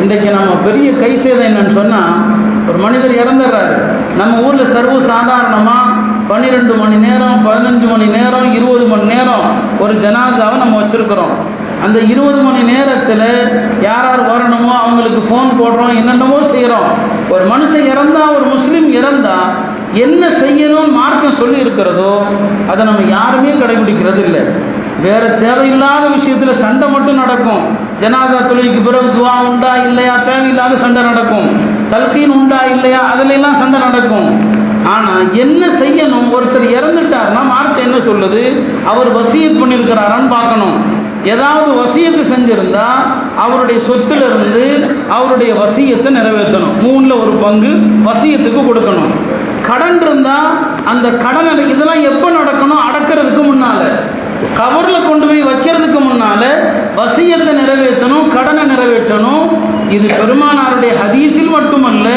இன்றைக்கு நம்ம பெரிய கை சேதம் என்னன்னு சொன்னால் ஒரு மனிதர் இறந்துடுறாரு. நம்ம ஊரில் சர்வ சாதாரணமாக பன்னிரெண்டு மணி நேரம் பதினஞ்சு மணி நேரம் இருபது மணி நேரம் ஒரு ஜனாதாவை நம்ம வச்சுருக்கிறோம். அந்த இருபது மணி நேரத்தில் யார் யார் வரணுமோ அவங்களுக்கு ஃபோன் போடுறோம் என்னென்னமோ செய்கிறோம் ஒரு மனுஷன் இறந்தால் ஒரு முஸ்லீம் இறந்தால் என்ன செய்யணும்னு மார்க்கம் சொல்லி இருக்கிறதோ அதை நம்ம யாருமே கடைபிடிக்கிறது இல்லை வேற தேவையில்லாத விஷயத்துல சண்டை மட்டும் நடக்கும். ஜனாதா தொழிலுக்கு பிறகு துவா உண்டா இல்லையா? தேவையில்லாத சண்டை நடக்கும். தல்கீன் உண்டா இல்லையா? அதுல எல்லாம் சண்டை நடக்கும். ஆனா என்ன செய்யணும்? ஒருத்தர் இறந்துட்டாருன்னா மார்க்கம் என்ன சொல்லுது? அவர் வசியத் பண்ணியிருக்கிறாரான்னு பார்க்கணும். ஏதாவது வசியத்தை செஞ்சிருந்தா அவருடைய சொத்துல இருந்து அவருடைய வசியத்தை நிறைவேற்றணும். மூணுல ஒரு பங்கு வசியத்துக்கு கொடுக்கணும். கடன் இருந்தா அந்த கடனை இதெல்லாம் எப்போ நடக்கணும்? அடக்கிறதுக்கு முன்னால. கவர்ல கொண்டு போய் வைக்கிறதுக்கு முன்னால வசியத்தை நிறைவேற்றணும் கடனை நிறைவேற்றணும். இது பெருமானாருடைய ஹதீஸில் மட்டுமல்ல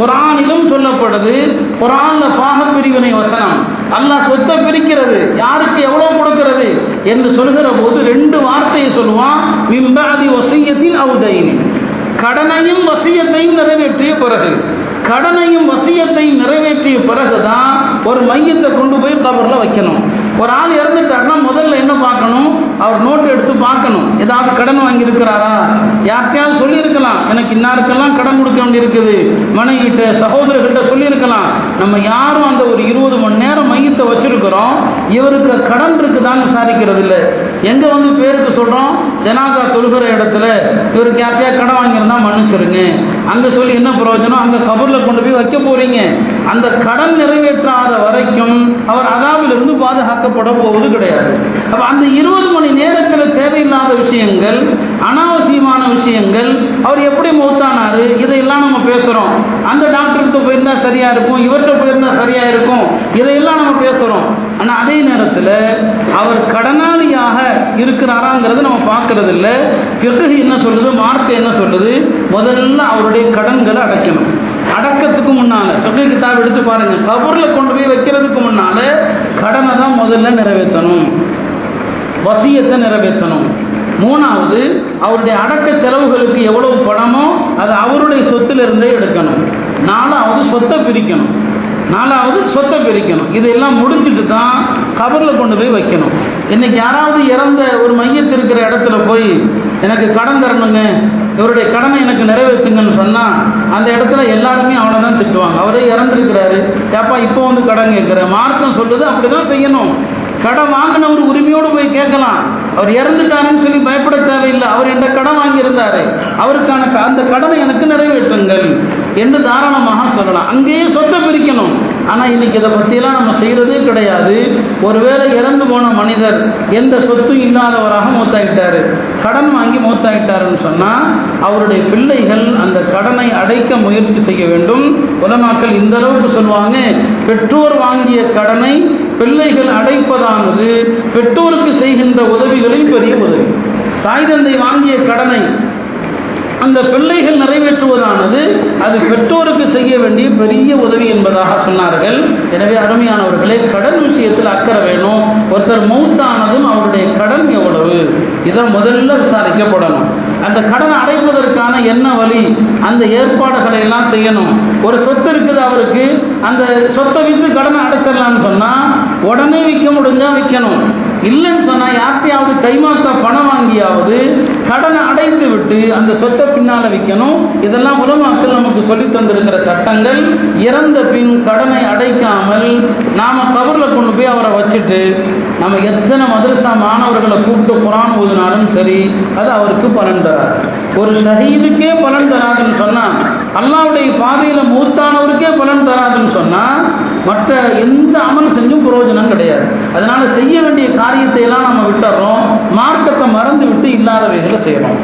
குரானிலும் சொல்லப்படுது. குரான்ல பாக பிரிவினை வசனம். அல்லாஹ் சொத்தை பிரிக்கிறது. யாருக்கு எவ்வளவு கொடுக்கிறது என்று சொல்கிற போது ரெண்டு வார்த்தையை சொல்லுவான். மிம்பாதி வசியத்தில் அவுதைனி கடனையும் வசியத்தையும் நிறைவேற்றிய பிறகு. கடனையும் வசியத்தையும் நிறைவேற்றிய பிறகுதான் ஒரு மையத்தை கொண்டு போய் கபர்ல வைக்கணும். ஒரு ஆள் இறந்துட்டாருன்னா முதல்ல என்ன பார்க்கணும்? அவர் நோட்டு எடுத்து பார்க்கணும். ஏதாவது கடன் வாங்கியிருக்கிறாரா? யார்கிட்டயாவது சொல்லியிருக்கலாம். எனக்கு இன்னாருக்கெல்லாம் கடன் கொடுக்க வேண்டியிருக்குது. மனைவிட்ட சகோதரர்கிட்ட சொல்லியிருக்கலாம். நம்ம யாரும் அந்த ஒரு இருபது மணி நேரம் மையத்தை வச்சுருக்கிறோம். இவருக்கு கடன் இருக்குதான்னு விசாரிக்கிறது இல்லை எங்கே வந்து பேருக்கு சொல்கிறோம் ஜனாதா தொழுகிற இடத்துல இவருக்கு யார்கிட்டயா கடன் வாங்கியிருந்தா மன்னிச்சிருங்க. அங்கே சொல்லி என்ன பிரயோஜனம்? அங்கே கபரில் கொண்டு போய் வைக்க போகிறீங்க அந்த கடன் நிறைவேற்றாத வரைக்கும் அவர் அதாவிலிருந்து பாதுகாக்கப்பட போவது கிடையாது. அப்போ அந்த இருபது மணி நேரத்தில் தேவையில்லாத விஷயங்கள் அனாவசியமான விஷயங்கள் அவர் எப்படி மௌத்தானாரு? இதையெல்லாம் நம்ம பேசுகிறோம் அந்த டாக்டர்கிட்ட போயிருந்தா சரியாக இருக்கும் இவர்கிட்ட போயிருந்தா சரியாக இருக்கும். இதையெல்லாம் நம்ம பேசுகிறோம் ஆனால் அதே நேரத்தில் அவர் கடனாளியாக இருக்கிறாராங்கிறது நம்ம பார்க்கறது இல்லை பிறகு என்ன சொல்லுது? மார்க்கை என்ன சொல்லுது? முதல்ல அவருடைய கடன்களை அடைக்கணும். அடக்கத்துக்கு முன்னால் பிறகு கிதாப் எடுத்து பாருங்க. கபூரில் கொண்டு போய் வைக்கிறதுக்கு முன்னால் கடனை தான் முதல்ல நிறைவேற்றணும். வசியத்தை நிறைவேற்றணும். மூணாவது அவருடைய அடக்க செலவுகளுக்கு எவ்வளவு பணமோ அது அவருடைய சொத்திலிருந்தே எடுக்கணும். நாலாவது சொத்தை பிரிக்கணும். நாலாவது சொத்தை பிரிக்கணும். இதெல்லாம் முடிச்சுட்டு தான் கபரில் கொண்டு போய் வைக்கணும். இன்னைக்கு யாராவது இறந்த ஒரு மையத்தில் இருக்கிற இடத்துல போய் எனக்கு கடன் தரணுங்க. இவருடைய கடனை எனக்கு நிறைவேற்றுங்கன்னு சொன்னால் அந்த இடத்துல எல்லாருமே அவனை தான் திட்டுவாங்க. அவரே இறந்துருக்கிறாரு. ஏப்பா இப்போ வந்து கடன் கேட்குற? மார்க்கம் சொல்லுது அப்படி தான் செய்யணும். கடன் வாங்கினவர் உரிமையோடு போய் கேட்கலாம். அவர் இறந்துட்டாருன்னு சொல்லி பயப்பட தேவையில்லை. அவர் என்ற கடன் வாங்கியிருந்தாரு. அவருக்கான அந்த கடனை எனக்கு நிறைவேற்றுங்கள் என்று தாராளமாக சொல்லலாம். அங்கேயே சொத்தை பிரிக்கணும். ஆனால் இன்னைக்கு இதை பற்றியெல்லாம் நம்ம செய்கிறதே கிடையாது. ஒருவேளை இறந்து போன மனிதர் எந்த சொத்தும் இல்லாதவராக மூத்தாயிட்டாரு. கடன் வாங்கி மூத்தாயிட்டாருன்னு சொன்னால் அவருடைய பிள்ளைகள் அந்த கடனை அடைக்க முயற்சி செய்ய வேண்டும். உலமாக்கள் இந்த அளவுக்கு சொல்லுவாங்க பெற்றோர் வாங்கிய கடனை பிள்ளைகள் அடைப்பதானது பெற்றோருக்கு செய்கின்ற உதவிகளில் பெரிய உதவி. தாய் தந்தை வாங்கிய கடனை அந்த பிள்ளைகள் நிறைவேற்றுவதானது அது பெற்றோருக்கு செய்ய வேண்டிய பெரிய உதவி என்பதாக சொன்னார்கள். எனவே அருமையானவர்களே கடன் விஷயத்தில் அக்கறை வேணும். ஒருத்தர் மௌத்தானதும் அவருடைய கடன் எவ்வளவு? இதை முதல்ல விசாரிக்கப்படணும். அந்த கடன் அடைப்பதற்கான என்ன வழி? அந்த ஏற்பாடுகளை எல்லாம் செய்யணும். ஒரு சொத்து இருக்குது அவருக்கு அந்த சொத்தை விற்று கடனை அடைச்சிடலாம்னு சொன்னால் உடனே விற்க முடிஞ்சா விற்கணும். இல்லைன்னு சொன்னால் யார்கிட்டையாவது கைமாத்த போட்டு அந்த சொத்தை பின்னால் விற்கணும் இதெல்லாம் உலமாக்கள் நமக்கு சொல்லித் தந்திருக்கிற சட்டங்கள். இறந்த பின் கடனை அடைக்காமல் நாம கவரில் கொண்டு போய் அவரை வச்சுட்டு நம்ம எத்தனை மதரசா மாணவர்களை கூப்பிட்டு குரான் ஓதினாலும் சரி அது அவருக்கு பலன் தராது. ஒரு ஷஹீதுக்கே பலன் தராதுன்னு சொன்னால் அல்லாவுடைய பாதையில் மூத்தானவருக்கே பலன் தராதுன்னு சொன்னால் மற்ற எந்த அமல் செஞ்சும் பிரயோஜனம் கிடையாது. அதனால் செய்ய வேண்டிய காரியத்தை எல்லாம் நம்ம விட்டுறோம். மார்க்கத்தை மறந்து விட்டு இல்லாதவைகளை செய்யணும்